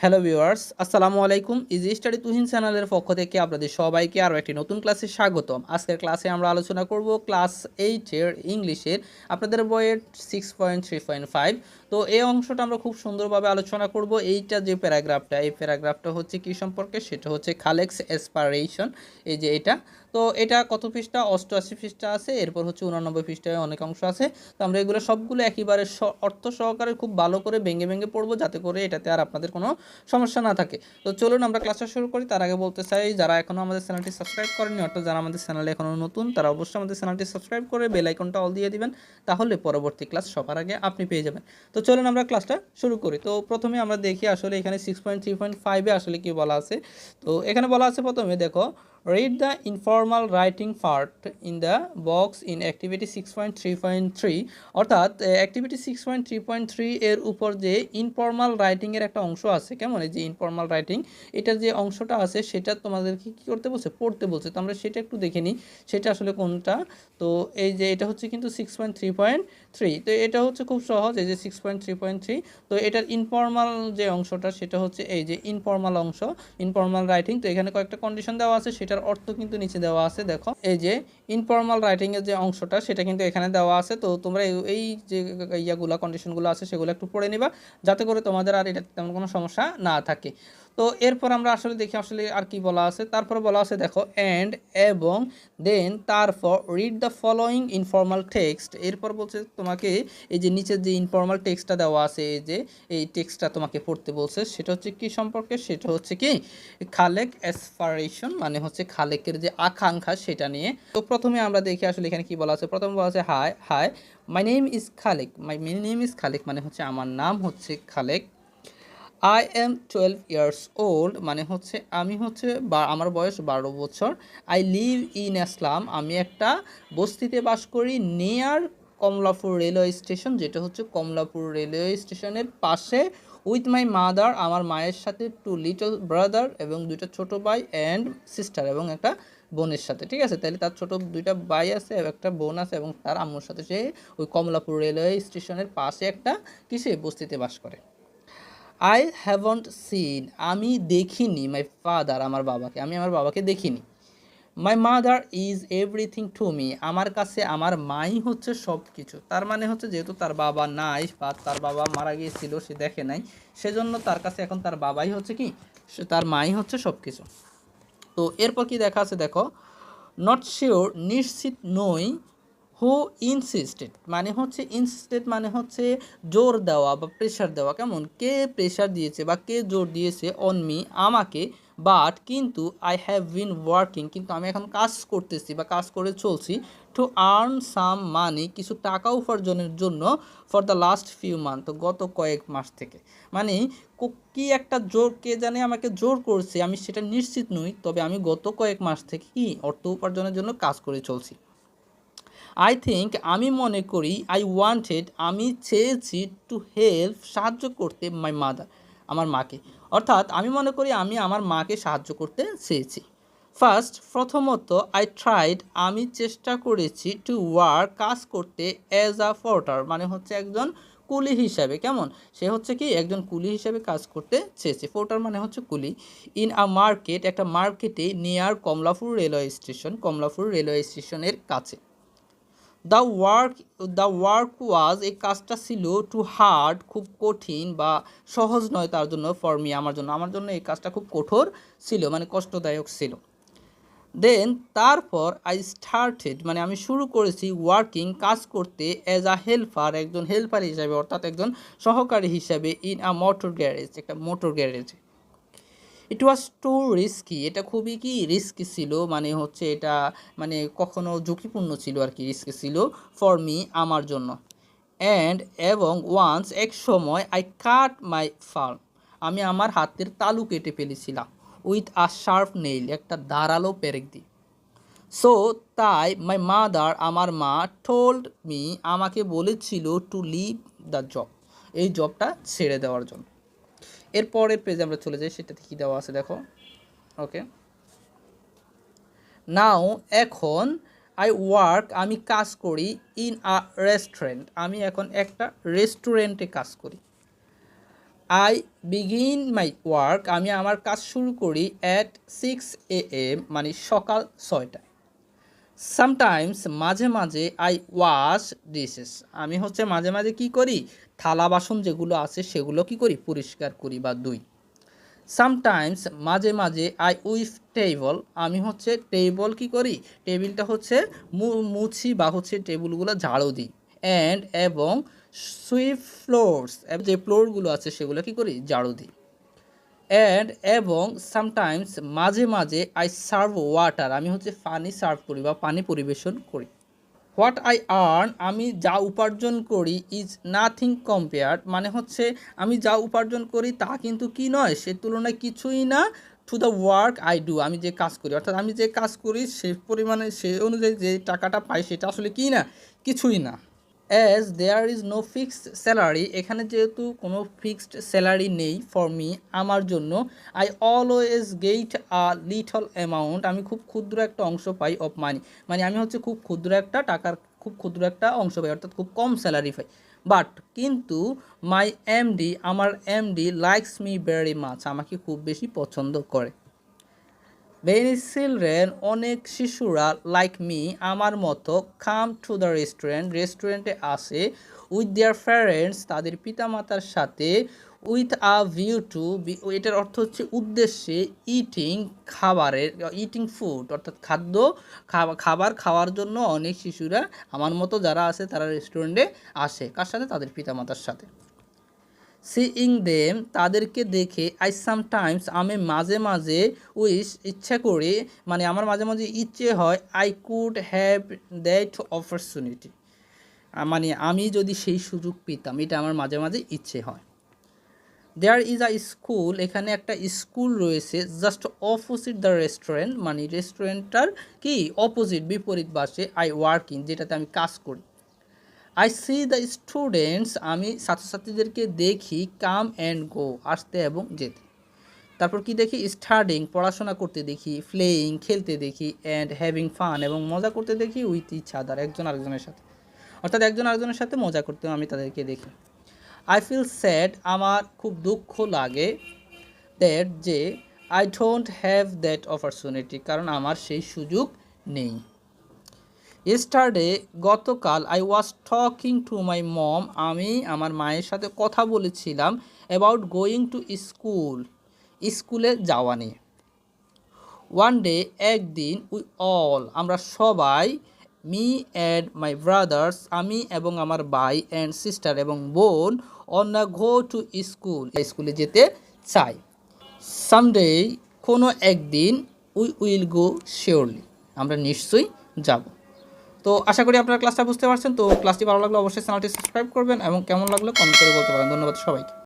Hello viewers আসসালামু আলাইকুম। Easy study Tuhin চ্যানেলের পক্ষ থেকে আপনাদের সবাইকে আরও একটি নতুন ক্লাসে স্বাগতম। আজকের ক্লাসে আমরা আলোচনা করব ক্লাস এইটের ইংলিশের, আপনাদের বইয়ের six point three point five তো এই অংশটা আমরা খুব সুন্দরভাবে আলোচনা করব। এইটা যে প্যারাগ্রাফটা, এই প্যারাগ্রাফটা হচ্ছে কী সম্পর্কে? সেটা হচ্ছে খালেক্স এসপারেশন। এই যে এটা, তো এটা কত পৃষ্ঠা? অষ্টআশি পৃষ্ঠা আছে, এরপর হচ্ছে উনানব্বই পৃষ্ঠায় অনেক অংশ আছে। তো আমরা এগুলো সবগুলো একেবারে অর্থ সহকারে খুব ভালো করে ভেঙে ভেঙে পড়ব, যাতে করে এটাতে আর আপনাদের কোনো সমস্যা না থাকে। তো চলুন আমরা ক্লাসটা শুরু করি। তার আগে বলতে চাই, যারা এখনও আমাদের চ্যানেলটি সাবস্ক্রাইব করেনি অর্থাৎ যারা আমাদের চ্যানেলে এখনও নতুন, তারা অবশ্যই আমাদের চ্যানেলটি সাবস্ক্রাইব করে বেল আইকনটা অল দিয়ে দিবেন, তাহলে পরবর্তী ক্লাস সবার আগে আপনি পেয়ে যাবেন। তো চলুন আমরা ক্লাসটা শুরু করি। তো প্রথমে আমরা দেখি আসলে এখানে সিক্স পয়েন্ট থ্রি পয়েন্ট ফাইভে আসলে কি বলা আছে। তো এখানে বলা আছে প্রথমে, দেখো read the informal writing part in the box in activity 6.3.3 অর্থাৎ activity six point three point three এর উপর যে ইনফর্মাল রাইটিংয়ের একটা অংশ আছে, কেমন? এই যে ইনফর্মাল রাইটিং এটার যে অংশটা আছে, সেটা তোমাদেরকে কী করতে বলছে? পড়তে বলছে। তো আমরা সেটা একটু দেখে নিই, সেটা আসলে কোনটা? তো এই যে এটা হচ্ছে কিন্তু six point three point three তো এটা হচ্ছে খুব সহজ, এই যে six point three point three তো এটার ইনফর্মাল যে অংশটা সেটা হচ্ছে এই যে ইনফর্মাল অংশ ইনফর্মাল রাইটিং তো এখানে কয়েকটা কন্ডিশন দেওয়া আছে, সেটার অর্থ কিন্তু নিচে দেওয়া আছে, দেখো। এই যে ইনফর্মাল রাইটিংয়ের যে অংশটা, সেটা কিন্তু এখানে দেওয়া আছে, তো তোমরা এই- যে ইয়াগুলা কন্ডিশনগুলো আছে, সেগুলো একটু পড়ে নিবা, যাতে করে তোমাদের আর এটা তেমন কোনো সমস্যা না থাকে। তো এরপর আমরা আসলে দেখি আসলে আর কি বলা আছে। তারপর বলা আছে, দেখো অ্যান্ড এবং দেন তারপর read the following informal text এরপর বলছে তোমাকে এই যে নিচের যে ইনফর্মাল টেক্সটটা দেওয়া আছে, এই যে এই টেক্সটটা তোমাকে পড়তে বলছে, সেটা হচ্ছে কি সম্পর্কে? সেটা হচ্ছে কি? খালেক অ্যাসপারেশন মানে হচ্ছে খালেকের যে আকাঙ্ক্ষা, সেটা নিয়ে। তো প্রথমে আমরা দেখি আসলে এখানে কি বলা আছে। প্রথমে বলা আছে hi hi my name is Khalek. My name is Khalek মানে হচ্ছে আমার নাম হচ্ছে Khalek. I am twelve years old মানে হচ্ছে আমি হচ্ছে বা, আমার বয়স বারো বছর। আই লিভ ইন আসলাম আমি একটা বস্তিতে বাস করি নিয়ার কমলাপুর রেলওয়ে স্টেশন যেটা হচ্ছে কমলাপুর রেলওয়ে স্টেশনের পাশে। উইথ মাই মাদার আমার মায়ের সাথে টু লিটল ব্রাদার এবং দুইটা ছোট ভাই অ্যান্ড সিস্টার এবং একটা বোনের সাথে, ঠিক আছে? তাহলে তার ছোট দুইটা ভাই আছে, একটা বোন আছে এবং তার আম্মুর সাথে সে ওই কমলাপুর রেলওয়ে স্টেশনের পাশে একটা কিসে বস্তিতে বাস করে। আই হ্যাভন্ট সিন আমি দেখিনি মাই ফাদার আমার বাবাকে, আমি আমার বাবাকে দেখিনি। My mother is everything to me আমার কাছে আমার মাই হচ্ছে সব কিছু তার মানে হচ্ছে যেহেতু তার বাবা নাই, বা তার বাবা মারা গিয়েছিল, সে দেখে নাই, সেজন্য তার কাছে এখন তার বাবাই হচ্ছে কি? সে তার মাই হচ্ছে সব কিছু তো এরপর কি দেখা আছে দেখো? নট শিওর নিশ্চিত নই হু ইনসিস্টেড মানে হচ্ছে ইনসিস্টেড মানে হচ্ছে জোর দেওয়া বা প্রেশার দেওয়া। কেমন? কে প্রেশার দিয়েছে বা কে জোর দিয়েছে অন মি আমাকে বাট কিন্তু আই হ্যাভ বিন ওয়ার্কিং কিন্তু আমি এখন কাজ করতেছি বা কাজ করে চলছি টু আর্ন সাম মানি কিছু টাকা উপার্জনের জন্য for the last few month গত কয়েক মাস থেকে। মানে কো- একটা জোর, কে জানে আমাকে জোর করছে, আমি সেটা নিশ্চিত নই, তবে আমি গত কয়েক মাস থেকে কি অর্থ উপার্জনের জন্য কাজ করে চলছি। আই থিঙ্ক আমি মনে করি আই ওয়ান্টেড আমি চেয়েছি টু হেল্প সাহায্য করতে মাই মাদার আমার মাকে। অর্থাৎ আমি মনে করি আমি আমার মাকে সাহায্য করতে চেয়েছি। ফার্স্ট প্রথমত আই ট্রাইড আমি চেষ্টা করেছি টু ওয়ার্ক কাজ করতে অ্যাজ আ ফোর্টার মানে হচ্ছে একজন কুলি হিসাবে। কেমন? সে হচ্ছে কি, একজন কুলি হিসাবে কাজ করতে চেয়েছে। ফোর্টার মানে হচ্ছে কুলি। ইন আ মার্কেট একটা মার্কেটে near Kamalapur railway station Kamalapur railway স্টেশনের কাছে। The work the work was এই কাজটা ছিল টু হার্ড খুব কঠিন বা সহজ নয় তার জন্য ফর মি আমার জন্য। আমার জন্য এই কাজটা খুব কঠোর ছিল মানে কষ্টদায়ক ছিল। দেন তারপর আই স্টার্টেড মানে আমি শুরু করেছি ওয়ার্কিং কাজ করতে অ্যাজ আ হেল্পার একজন হেল্পার হিসাবে, অর্থাৎ একজন সহকারী হিসাবে ইন আ মোটর গ্যারেজ একটা মোটর গ্যারেজে ইট ওয়াজ টু রিস্কি এটা খুবই কি রিস্কি ছিল? মানে হচ্ছে এটা মানে কখনো ঝুঁকিপূর্ণ ছিল আর কি রিস্কি ছিল ফর মি আমার জন্য। অ্যান্ড এবং ওয়ান্স এক সময় আই কাট মাই ফার্ম আমি আমার হাতের তালু কেটে ফেলেছিলাম। উইথ আ শার্প নেইল একটা ধারালো পেরেক দিয়ে। সো তাই মাই মাদার আমার মা টোল্ড মি আমাকে বলেছিল টু লিভ দ্য জব এই জবটা ছেড়ে দেওয়ার জন্য। এরপরের পেজে আমরা চলে যাই, সেটাতে কী দেওয়া আছে দেখো। ওকে নাও এখন আই ওয়ার্ক আমি কাজ করি ইন আ রেস্টুরেন্ট আমি এখন একটা রেস্টুরেন্টে কাজ করি। আই বিগিন মাই ওয়ার্ক আমি আমার কাজ শুরু করি অ্যাট সিক্স এ এম মানে সকাল ছয়টায়। সামটাইমস মাঝে মাঝে আই ওয়াশ ডিশেস আমি হচ্ছে মাঝে মাঝে কি করি? থালা বাসন যেগুলো আছে সেগুলো কি করি? পরিষ্কার করি বা দুই সামটাইমস মাঝে মাঝে আই উইফ টেবল আমি হচ্ছে টেবল কি করি? টেবিলটা হচ্ছে মুছি বা হচ্ছে টেবিলগুলো ঝাড়ু দিই। অ্যান্ড এবং সুইপ ফ্লোরস যে ফ্লোরগুলো আছে সেগুলো কি করি? ঝাড়ু দিই। অ্যান্ড এবং সামটাইমস মাঝে মাঝে আই সার্ভ ওয়াটার আমি হচ্ছে পানি সার্ভ করি বা পানি পরিবেশন করি। হোয়াট আই আর্ন আমি যা উপার্জন করি ইজ নাথিং কম্পেয়ার্ড মানে হচ্ছে আমি যা উপার্জন করি তা কিন্তু কি নয়, সে তুলনায় কিছুই না to the work I do আমি যে কাজ করি। অর্থাৎ আমি যে কাজ করি, সে পরিমাণে, সে অনুযায়ী যে টাকাটা পাই সেটা আসলে কি না? কিছুই না। As there is no fixed salary এখানে যেহেতু কোনো ফিক্সড স্যালারি নেই ফর মি আমার জন্য I always get a little amount আমি খুব ক্ষুদ্র একটা অংশ পাই অফ মানি মানে আমি হচ্ছে খুব ক্ষুদ্র একটা টাকার, খুব ক্ষুদ্র একটা অংশ পাই, অর্থাৎ খুব কম স্যালারি পাই বাট কিন্তু মাই এমডি আমার MD likes me very much আমাকে খুব বেশি পছন্দ করে। মেনি চিলড্রেন অনেক শিশুরা লাইক মি আমার মতো কাম টু দ্য রেস্টুরেন্ট রেস্টুরেন্টে আসে উইথ দেয়ার প্যারেন্টস তাদের পিতামাতার সাথে উইথ আ ভিউ টু এটার অর্থ হচ্ছে উদ্দেশ্যে ইটিং খাবারের ইটিং ফুড অর্থাৎ খাদ্য খাবার খাওয়ার জন্য অনেক শিশুরা, আমার মতো যারা আছে, তারা রেস্টুরেন্টে আসে। কার সাথে? তাদের পিতামাতার সাথে। সিইং দেম তাদেরকে দেখে আই সামটাইমস আমি মাঝে মাঝে উইস ইচ্ছা করি মানে আমার মাঝে মাঝে ইচ্ছে হয় I could have that opportunity মানে আমি যদি সেই সুযোগ পেতাম, এটা আমার মাঝে মাঝে ইচ্ছে হয়। দেয়ার ইজ আ স্কুল এখানে একটা স্কুল রয়েছে জাস্ট অপোজিট দ্য রেস্টুরেন্ট মানে রেস্টুরেন্টটার কি? অপোজিট বিপরীত বাসে আই ওয়ার্কিং যেটাতে আমি কাজ করি। আই সি দ্য স্টুডেন্টস আমি ছাত্রছাত্রীদেরকে দেখি কাম অ্যান্ড গো আসতে এবং যেতে। তারপর কি দেখি? স্টাডিং পড়াশোনা করতে দেখি প্লেয়িং খেলতে দেখি অ্যান্ড হ্যাভিং ফান এবং মজা করতে দেখি উইথ ইচ আদার একজন আরেকজনের সাথে। অর্থাৎ একজন আরেকজনের সাথে মজা করতেও আমি তাদেরকে দেখি। আই ফিল স্যাড আমার খুব দুঃখ লাগে দ্যাট যে I don't have that opportunity কারণ আমার সেই সুযোগ নেই। ইস্টারডে গতকাল I was talking to my mom আমি আমার মায়ের সাথে কথা বলেছিলাম অ্যাবাউট গোয়িং টু স্কুল স্কুলে যাওয়া নিয়ে। ওয়ান ডে একদিন উই অল আমরা সবাই মি অ্যান্ড মাই ব্রাদার্স আমি এবং আমার ভাই অ্যান্ড সিস্টার এবং বোন অন গো টু স্কুল স্কুলে যেতে চাই। সামডে কোনো একদিন উই উইল গো শিওরলি আমরা নিশ্চয়ই যাব। তো আশা করি আপনারা ক্লাসটা বুঝতে পারছেন। তো ক্লাসটি ভালো লাগলে অবশ্যই চ্যানেলটি সাবস্ক্রাইব করবেন এবং কেমন লাগল কমেন্ট করে বলতে পারেন। ধন্যবাদ সবাইকে।